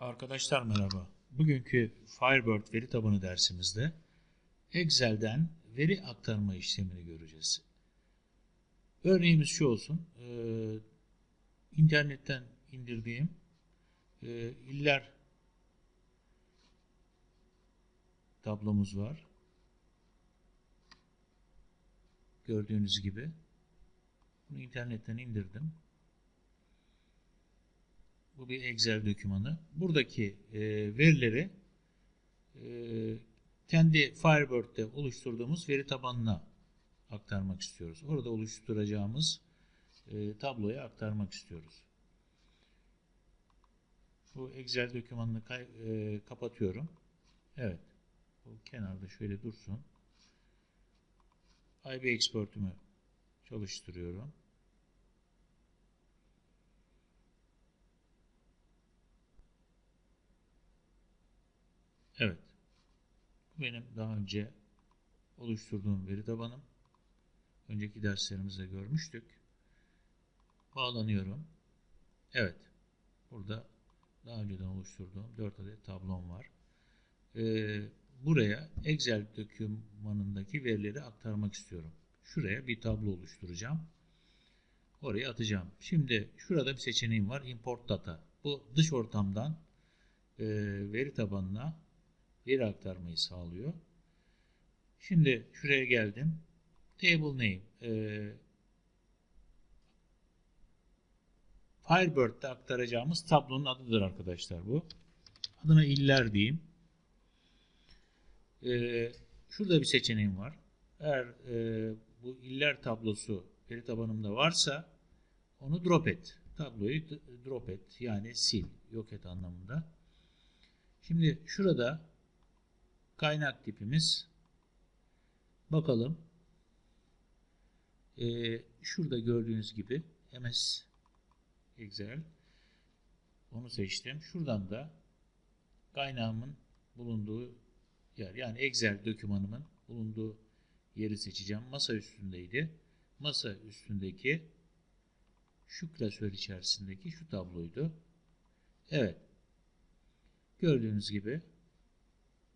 Arkadaşlar merhaba. Bugünkü Firebird veri tabanı dersimizde Excel'den veri aktarma işlemini göreceğiz. Örneğimiz şu olsun. Ee, internetten indirdiğim e, iller tablomuz var. Gördüğünüz gibi. Bunu internetten indirdim. Bu bir Excel dokümanı. Buradaki e, verileri e, kendi Firebird'de oluşturduğumuz veri tabanına aktarmak istiyoruz. Orada oluşturacağımız e, tabloya aktarmak istiyoruz. Bu Excel dokümanını e, kapatıyorum. Evet. Bu kenarda şöyle dursun. IB Export'ümü çalıştırıyorum. Evet. Bu benim daha önce oluşturduğum veri tabanım. Önceki derslerimizde görmüştük. Bağlanıyorum. Evet. Burada daha önceden oluşturduğum 4 adet tablom var. Ee, buraya Excel dokümanındaki verileri aktarmak istiyorum. Şuraya bir tablo oluşturacağım. Oraya atacağım. Şimdi şurada bir seçeneğim var. Import data. Bu dış ortamdan e, veri tabanına veri aktarmayı sağlıyor. Şimdi şuraya geldim. Table name. E, Firebird'de aktaracağımız tablonun adıdır arkadaşlar bu. Adına iller diyeyim. E, şurada bir seçeneğim var. Eğer e, bu iller tablosu veri tabanımda varsa onu drop et. Tabloyu drop et. Yani sil, yok et anlamında. Şimdi şurada kaynak tipimiz bakalım Ee, şurada gördüğünüz gibi MS Excel onu seçtim. Şuradan da kaynağımın bulunduğu yer yani Excel dokümanımın bulunduğu yeri seçeceğim. Masa üstündeydi. Masa üstündeki şu klasör içerisindeki şu tabloydu. Evet. Gördüğünüz gibi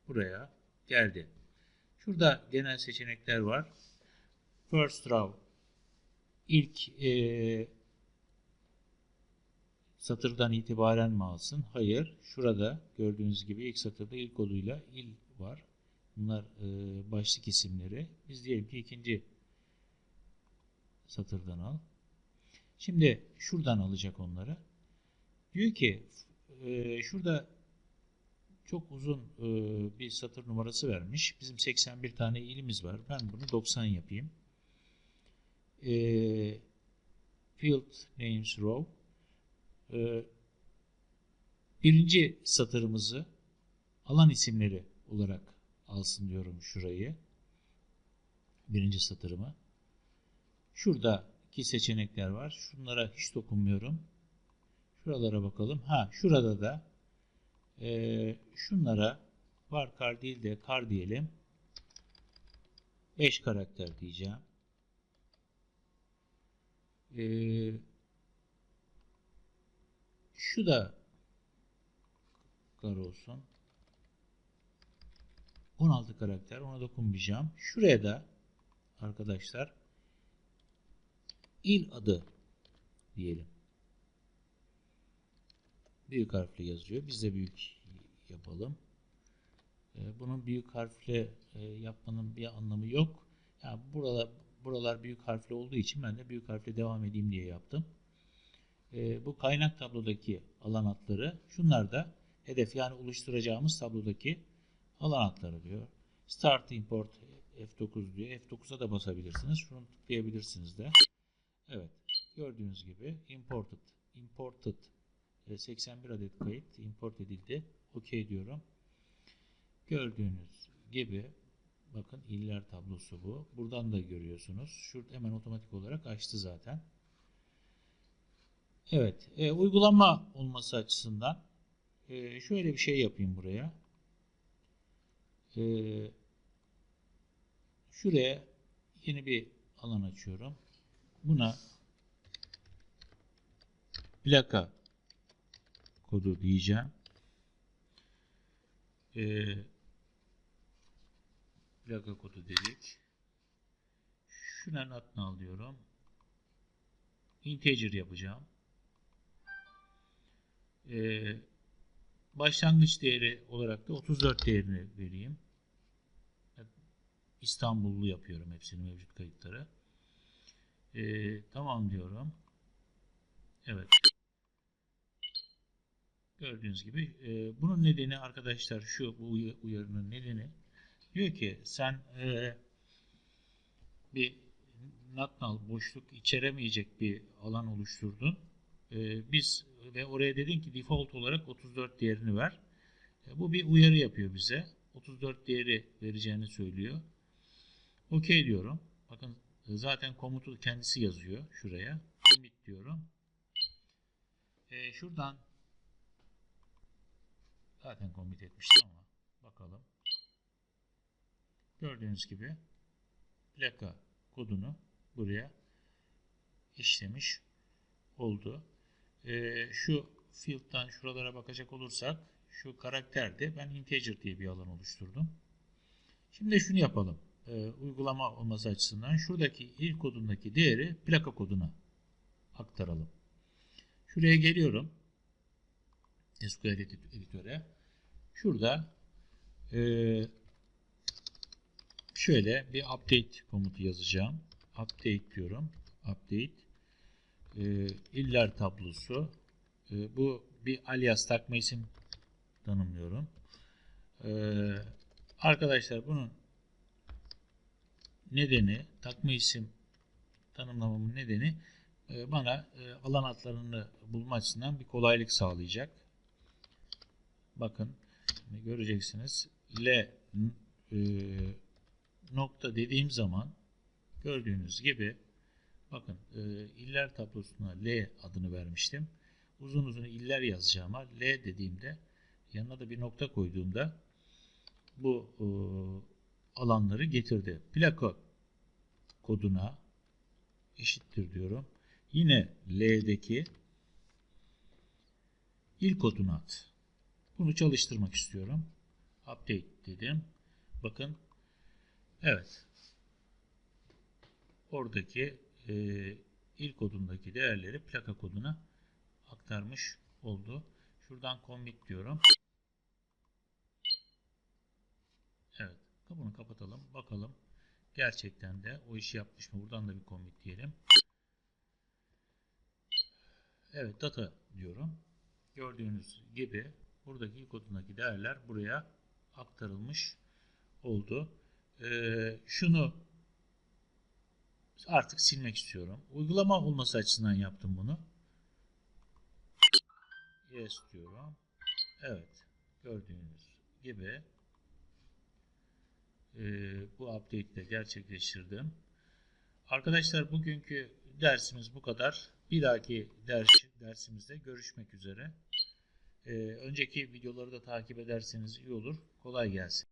buraya geldi. Şurada genel seçenekler var. First row ilk e, satırdan itibaren mi alsın? Hayır. Şurada gördüğünüz gibi ilk satırda ilk koduyla il var. Bunlar e, başlık isimleri. Biz diyelim ki ikinci satırdan al. Şimdi şuradan alacak onları. Diyor ki e, şurada çok uzun e, bir satır numarası vermiş. Bizim 81 tane ilimiz var. Ben bunu 90 yapayım. E, field names row e, birinci satırımızı alan isimleri olarak alsın diyorum şurayı. Birinci satırımı. Şurada iki seçenekler var. Şunlara hiç dokunmuyorum. Şuralara bakalım. Ha şurada da e, şunlara var kar değil de kar diyelim. 5 karakter diyeceğim. E, şu da kar olsun. 16 karakter. Ona dokunmayacağım. Şuraya da arkadaşlar il adı diyelim. Büyük harfle yazıyor. Biz de büyük yapalım. Ee, Bunun büyük harfle e, yapmanın bir anlamı yok. Yani buralar, buralar büyük harfle olduğu için ben de büyük harfle devam edeyim diye yaptım. Ee, Bu kaynak tablodaki alan adları. Şunlar da hedef yani oluşturacağımız tablodaki alan adları diyor. Start import F9 diyor. F9'a da basabilirsiniz. Şunu tıklayabilirsiniz de. Evet. Gördüğünüz gibi imported imported e, 81 adet kayıt import edildi. OK diyorum. Gördüğünüz gibi bakın iller tablosu bu. Buradan da görüyorsunuz. Şurada hemen otomatik olarak açtı zaten. Evet. E, uygulama olması açısından e, şöyle bir şey yapayım buraya. E, şuraya yeni bir alan açıyorum. Buna plaka kodu diyeceğim. Ee, plaka kodu dedik. Şuna not null diyorum. Integer yapacağım. Ee, başlangıç değeri olarak da 34 değerini vereyim. İstanbullu yapıyorum hepsini mevcut kayıtları. Ee, tamam diyorum. Evet. Gördüğünüz gibi e, bunun nedeni arkadaşlar şu bu uy- uyarının nedeni diyor ki sen e, bir not null boşluk içeremeyecek bir alan oluşturdun. E, biz ve oraya dedin ki default olarak 34 değerini ver. E, bu bir uyarı yapıyor bize. 34 değeri vereceğini söylüyor. Okey diyorum. Bakın zaten komutu kendisi yazıyor şuraya. Commit diyorum. E, şuradan zaten commit etmiştim ama bakalım. Gördüğünüz gibi plaka kodunu buraya işlemiş oldu. E, şu field'dan şuralara bakacak olursak şu karakterde ben integer diye bir alan oluşturdum. Şimdi şunu yapalım. E, uygulama olması açısından şuradaki ilk kodundaki değeri plaka koduna aktaralım. Şuraya geliyorum. SQL edit- editöre. Şurada e, şöyle bir update komutu yazacağım. Update diyorum. Update e, iller tablosu. E, bu bir alias takma isim tanımlıyorum. E, arkadaşlar bunun nedeni takma isim tanımlamamın nedeni bana alan adlarını bulma açısından bir kolaylık sağlayacak. Bakın göreceksiniz. L e, nokta dediğim zaman gördüğünüz gibi bakın e, iller tablosuna L adını vermiştim. Uzun uzun iller yazacağıma L dediğimde yanına da bir nokta koyduğumda bu e, alanları getirdi. Plaka koduna eşittir diyorum. Yine L'deki ilk kodunu at. Bunu çalıştırmak istiyorum. Update dedim. Bakın. Evet. Oradaki e, ilk kodundaki değerleri plaka koduna aktarmış oldu. Şuradan commit diyorum. Evet. Bunu kapatalım. Bakalım. Gerçekten de o işi yapmış mı? Buradan da bir commit diyelim. Evet data diyorum. Gördüğünüz gibi buradaki kodundaki değerler buraya aktarılmış oldu. Ee, şunu artık silmek istiyorum. Uygulama olması açısından yaptım bunu. Yes diyorum. Evet. Gördüğünüz gibi e, bu update'i de gerçekleştirdim. Arkadaşlar bugünkü dersimiz bu kadar. Bir dahaki ders, dersimizde görüşmek üzere. E, önceki videoları da takip ederseniz iyi olur. Kolay gelsin.